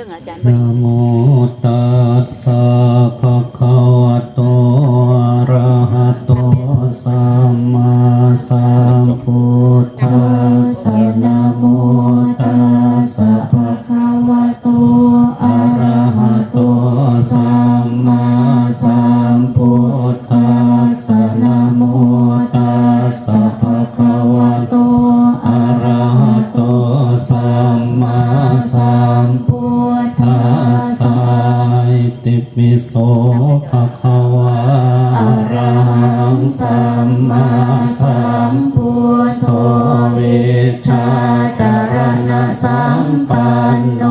ซึ่งอาจารย์นะโมตัสสะ พุทธัสสะติปิโสภะคะวะอะระหังสัมมาสัมพุทโธวิชาจารณสัมปันโน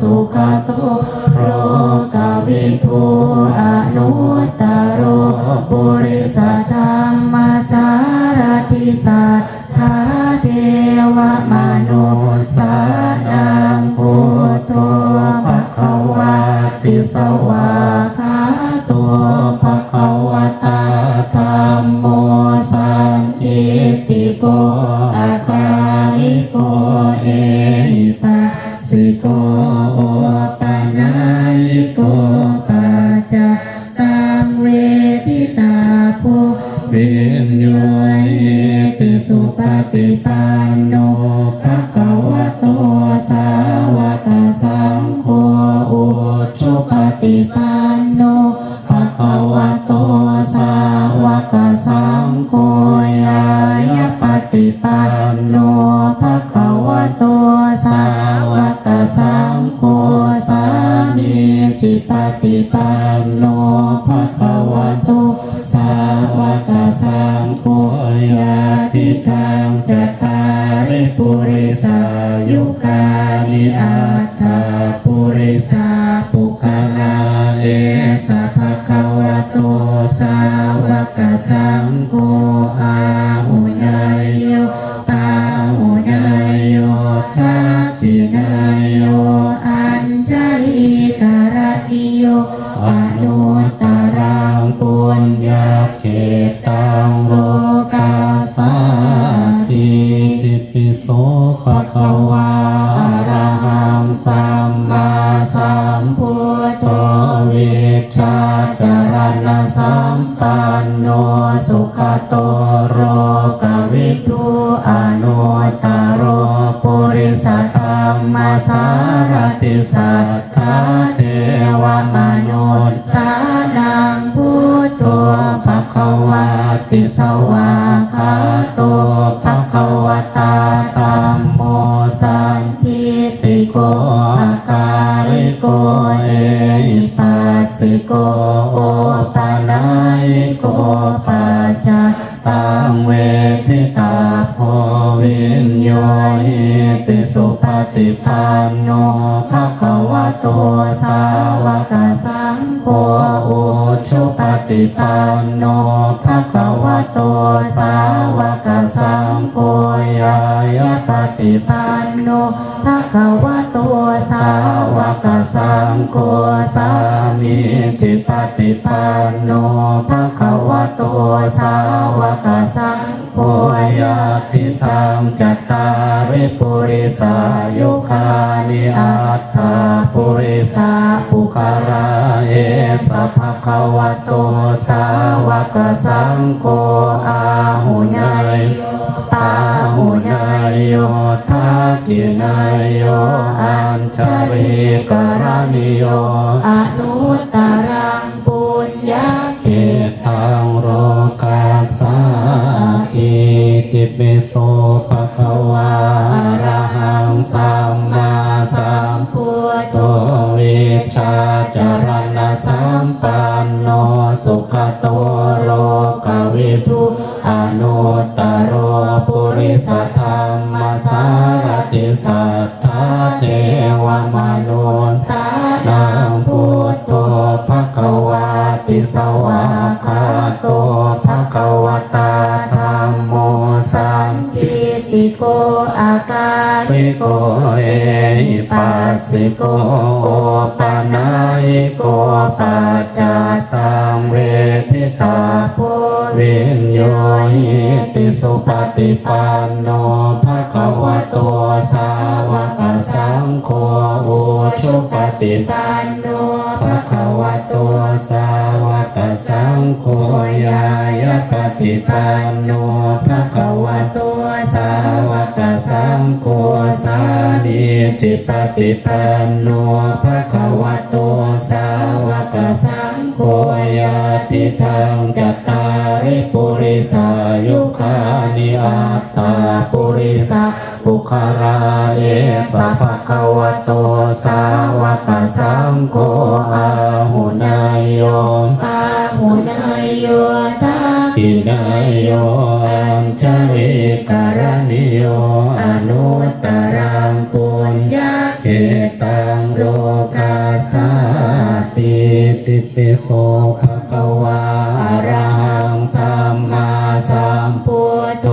สุขโต ติสวาคาโตั กสังโฆอาหุนายโยปาหุนายโยทักขินายโยอัญชลิกรติโยอนุตรังปุญญาเขตังโลกาสาติติปิโสภะคะว วิญโยหิติสุปฏิปันโนภะคะวะโตสาวกสังโฆอุชุปฏิปันโนภะคะวะโตสาวกสังโฆยายปฏิปันโนภะคะวะโตสาวกสังโฆสามีจิปฏิปันโนภะคะวะโตสาวกสัง โฆยาทิทังจัตตาริปุริสายุคานิอัตถาปุริสาปุคาราเอสภะคะวะโตสาวกสังโฆอาหุนายโยอาหุนายโยทักขินายโยอัญชริกรณิโยอนุตตรัง ติปิโสภะคะวาอะระหังสัมมาสัมพุทโธวิชาจารณสัมปันโนสุขโตโลกวิทูอนุตตโรปุริสธรรมสารติสัทธาเทวมนุสานังพุทโธภะคะวาติสวา โกอาการติโกเอหิปัสสิโกโอปะนายิโกปัจจตังเวทิตาโพวินโยหิติสุปฏิปันโนภะคะวะโตสาวกสังโฆอุชุปฏิปันโนภะคะวะโตสาวกสังโฆยายะปฏิปันโนภะคะวะโต สังโฆสามีจิปฏิปันโนภะคะวะโตสาวกสังโฆยาติทางจัตตาริปุริสายุคานิอัตตาปุริสาปุคาราเอสัพพะวะโตสาวกสังโฆอาหุนายโยอาหุนายโยทาทินายโย อัญชริการณิโยอนุตตรังปุญญาเกตังโลกาสาติติปิโสภะคะวาอรหังสัมมาสัมพุทโธ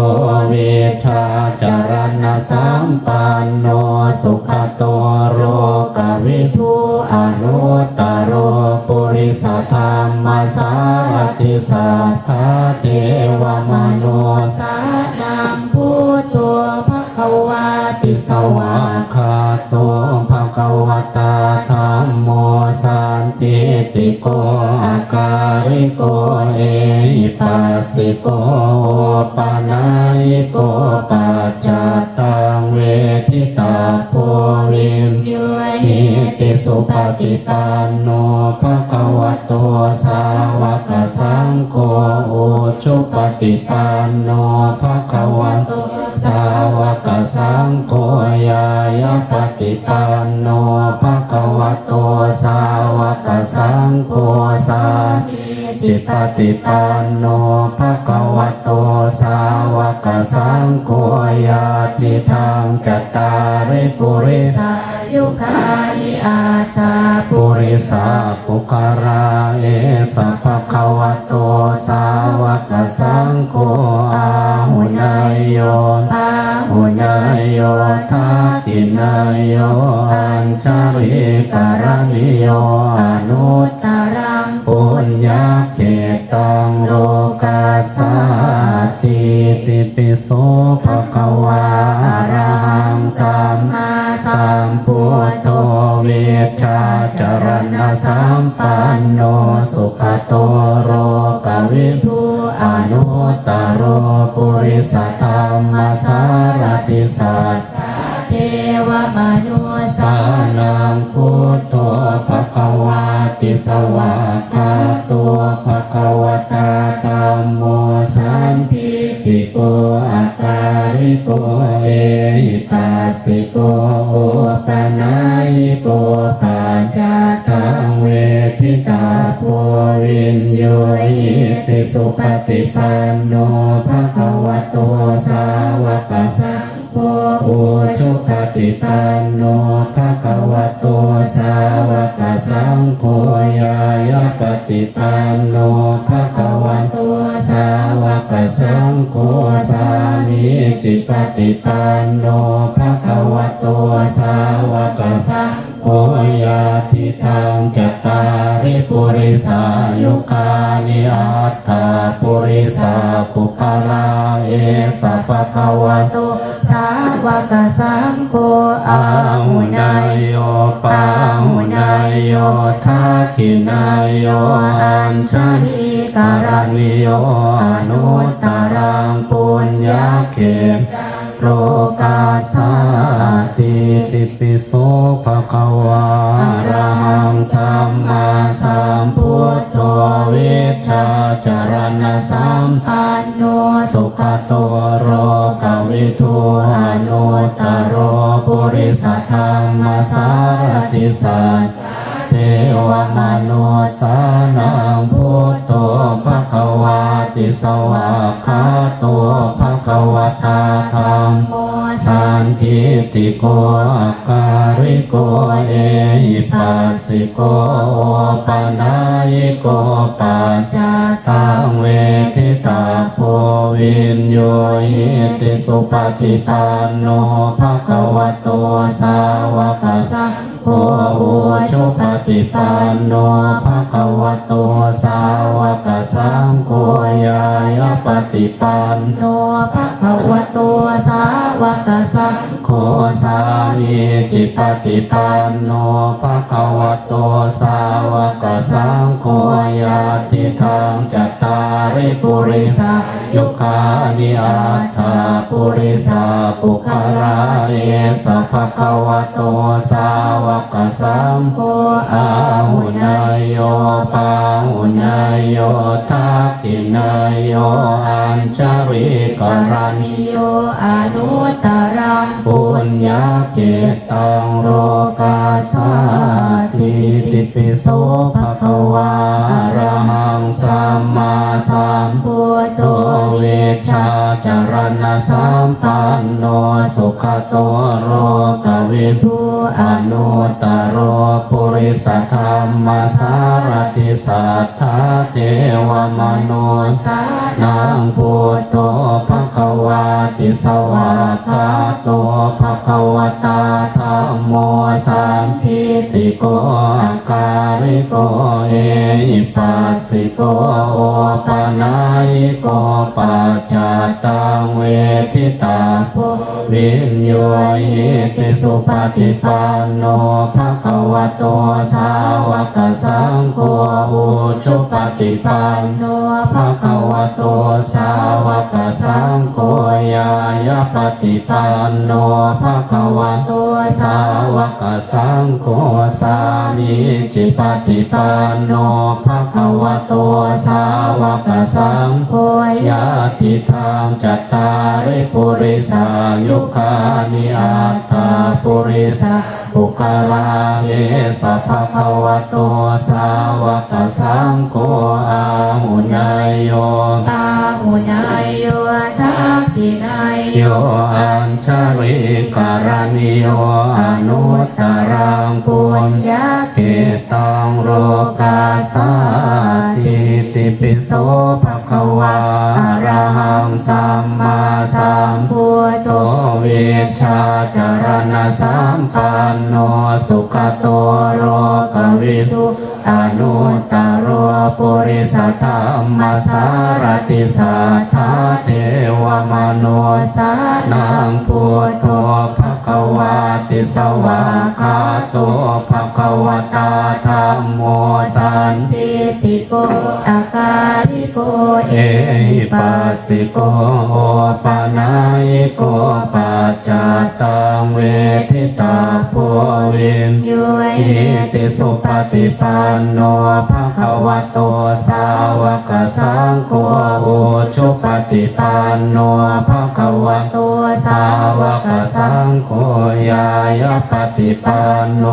วิชาจารณะสัมปันโนสุขโตโรกวิทูอนุตตโรปุริสธรรมสารติสัทธาเทวมโน สวาคาโตภะคะวตาธรรมโมสันติติโกอาการิโกเอหิปัสสิโกปะนายโกปัจจตังเวทิตาโพวิมโยหิติสุปฏิปันโนภะคะวะโตสาวกสังโฆอุชุปฏิปัน สังโฆยายะปฏิปันโนภะคะวะโตสาวกสังโฆสาจิปฏิปันโนภะคะวะโตสาวกสังโฆยาติทังจัตตาริปุริสา ยุคานิอาตาปุริสาปุคาราเอสัพพะคะวะโตสาวกสังโฆอาหุนายโยปาหุนายโยทักินายโยอัญชริการณิโยอนุตตรังปุญญาเขตังโลกาสาติ ติปิโสภะคะวาอะระหังสัมมาสัมพุทโธเวชาจรณะสัมปันโนสุขโตโรกวิภูอนุตโรปุริสธรรมสารติสัตเทวมนุสานังพุทโธภะคะวาติสวาคาตัวภะคะวตาธรรมโมสัมพิติ โกอาการิโกเอหิปัสสิโกโอปะนายิโกปัจจตังเวทิตาโพวินโยหิติสุปฏิปันโนภะคะวะโตสาวกสังโฆโอชุปฏิปันโนภะคะวะโตสาวกสังโฆยายะปฏิปันโนภะคะวะโตสาว กสังโฆสามีจิปฏิปันโนภะคะวะโตสาวกสังโฆยาติทังจตาริปุริสายุคานิอัตตาปุริสาปุคาราเอสัพพะคะวะโต วกสังโฆอาหุนายโยปาหุนายโยทักขินายโยอัญชลิการณิโยอนุตตรังปุญญาเขตโลกาสาติติปิโสภะคะวาอะระหังสัมมาสัมพุทโธวิชาจารณสัมปันโนสุขโต สารติสัตเทวมนุสานังพุทโธภะคะวาติสวากขาโตภะคะวตาธรรมสันทิติโกอาการิโกเอหิปัสสิโกโอปะนายโกปัจจตังเวท วินโยหิติสุปฏิปันโนภะคะวะโตสาวกสังโพโอชุปฏิปันโน ภะคะวะโตสาวกสังโฆยายปฏิปันโนภะคะวะโตสาวกสังโคสามีจิปฏิปันโนภะคะวะโตสาวกสังโฆยาติทางจัตตาริปุริสายุคานิอาถาปุริสาปุคลาเอสะภะคะวะโตสาวกสังโฆอาหุนายโยปาหุนายโยทักขินายโยอัญชริกรันนิโยอนุตตรังปุญญาเจตังโลกาสาติติปิโสภะคะวาอะระหังสัมมาสัมพุทโธเวชชาจารณะสัมปันโนสุขโตโรกวิภูอนุตตโรปุริสธรรมสารติสัทธาเทวมนุสสางพุทโธภะคะวาติสวากขาโตภะคะวตาธรรมโมสัมพิติโกอาการิโกเอิปัสสิโกโอปะนายโกปัจจตังเวทิตาโพวินโยหิติสุปฏิปันโนภะคะวโตสาวกสังโฆอุชุปฏิปันโนภะคะวะโตสาวกสังโฆยายาปฏิปันโนภะคะวะโตสาวกสังโฆสามีจิปฏิปันโนภะคะวะโตสาวกสังโฆยาติทางจัตตาริปุริสายุคานิอัตถาปุริสา ปุคลาเอสัพพะคะวะโตสาวกสังโฆอาหุนายโยปาหุนายโยทักขินายโยอัญชริการณิโยอนุตตรังปุญญา เกตังโลกาสาติติปิโสภะคะวาอระหังสัมมาสัมพุทโธเวชชาจารณะสัมปันโนสุขโตโลกวิทุอนุตตโรปุริสธรรมสารติสัทธาเทวมโนสานังพุทโธ ภควาติสวากขาโตภะควตาธรรมโมสันทิติโกอาการิโกเอหิปัสสิโกโอปะนายโกปัจจตังเวทิตาโพวินโยอิติสุปฏิปันโนภควะโตสาวกสังโฆอุชุปฏิปันโนภะคะวะโตสาวกสังโฆยายปฏิปันโน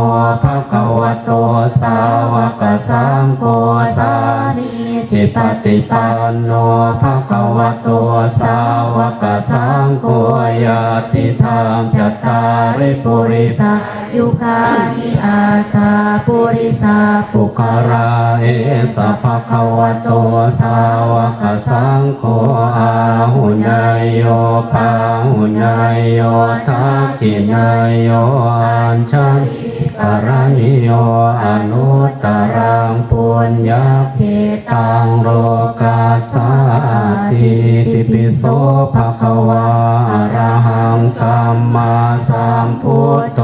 ภะคะวะโตสาวกสังโฆสามีจิปฏิปันโนภะคะวะโตสาวกสังโฆยาติธรรมจตาริปุริสายุคานิอาตาปุริสาปุคาราเอสัพพะคะวะโตสาวกสังโฆอาหุนายโยปาหุนายโยทักขินายโยอัญชันกรณิโยอนุตตรังปุญญาเกตาตังโลกาสาติติปิโสภะคะวาอระหังสัมมาสัมพุทโต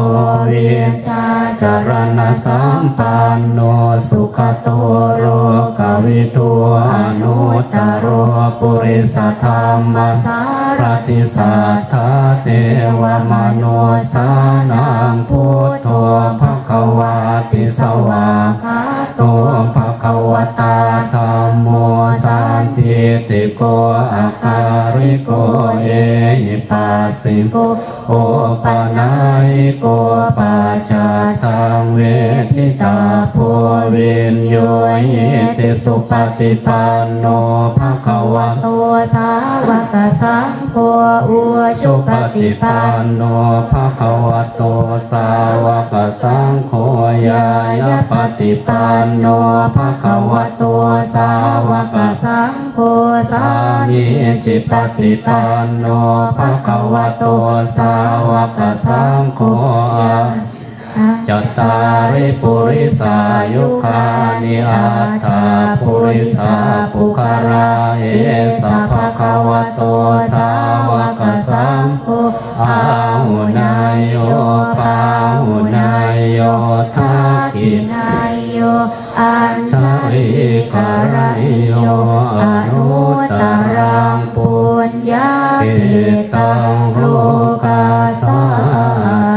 เวชชาจารณสัมปันโนสุขโตโรกวิทูอนุตตโรปุริสธรรมสารติสัทธาเทวมโนสานังพุทโธภะคะวาติสวากาโตภะคะวตาธรรมโมสั ทิติโกอาการิโกเอหิปัสสิโกโอปะนายโกปัจจตังเวทิตาโพวินโยหิติสุปฏิปันโนภะคะวะตัวสาวกสังโฆอุชุสุปฏิฏิปันนโนภะคะวะโตสาวกสังโฆยายปฏิปันโนภะคะวะโตสาวกสังสังโฆสามีจิปฏิปันโนภะคะวะโตสาวกสังโฆจัตตาริปุริสายุคานิอัตถาปุริสาปุคาราเอสัพพะคะวะโตสาวกสังโฆอาหุนายโยปาหุนายโยทักขินายโยอัญช ชาริริกกะรไรณิโยอนุตตรังปุญญาเอภิตังโลกาสา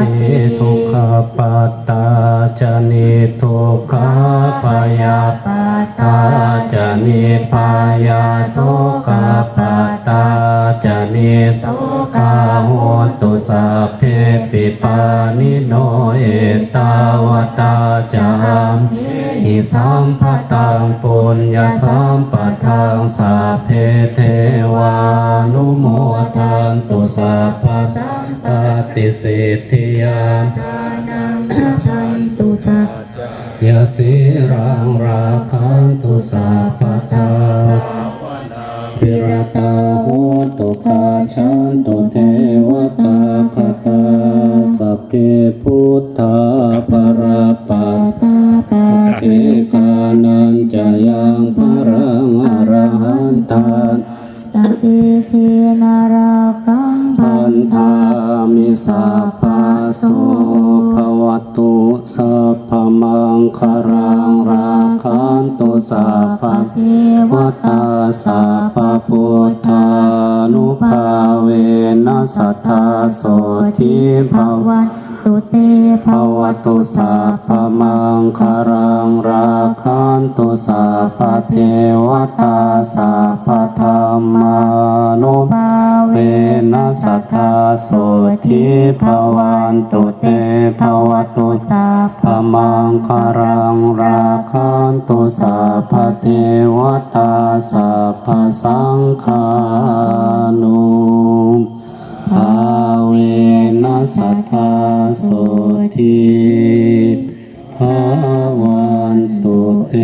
ติติทุกขปัตตาจนิทุกขปยาปาตาจนิพายาโสกปัตตาจนิโสกาโหตุสัพเพปิปานิโนเอตาวตาจาม หิสัมปตังปุญญาสัมปทังสัพเพเทวานุโมทันตุสัพพะปฏิสิทธิยาทานังทันตุสัพยาสิรังราคันตุสัพพทาพิรตาหุตุกาชันตุเทวตาคตาสัพเพพุทธาปราปัตา เจกานันจะยังพรังอรหันตาตติชินารากังพันธามิสัพพะโสภวตุสัพพมังคารังราคันตุสัพพะเทวตาสัพพะพุทธานุภาเวนัสทธาโสทิภววัน ตุเตภวตุสัพพมังคารังราคันตุสัพพเทวตาสัพพธรรมานุภาเวนัสทธาโสทิภวันตุเตภวตุสัพพมังคารังราคันตุสัพพเทวตาสัพพสังฆานุ ภาเวนัสทธาโสทิภวันตุเต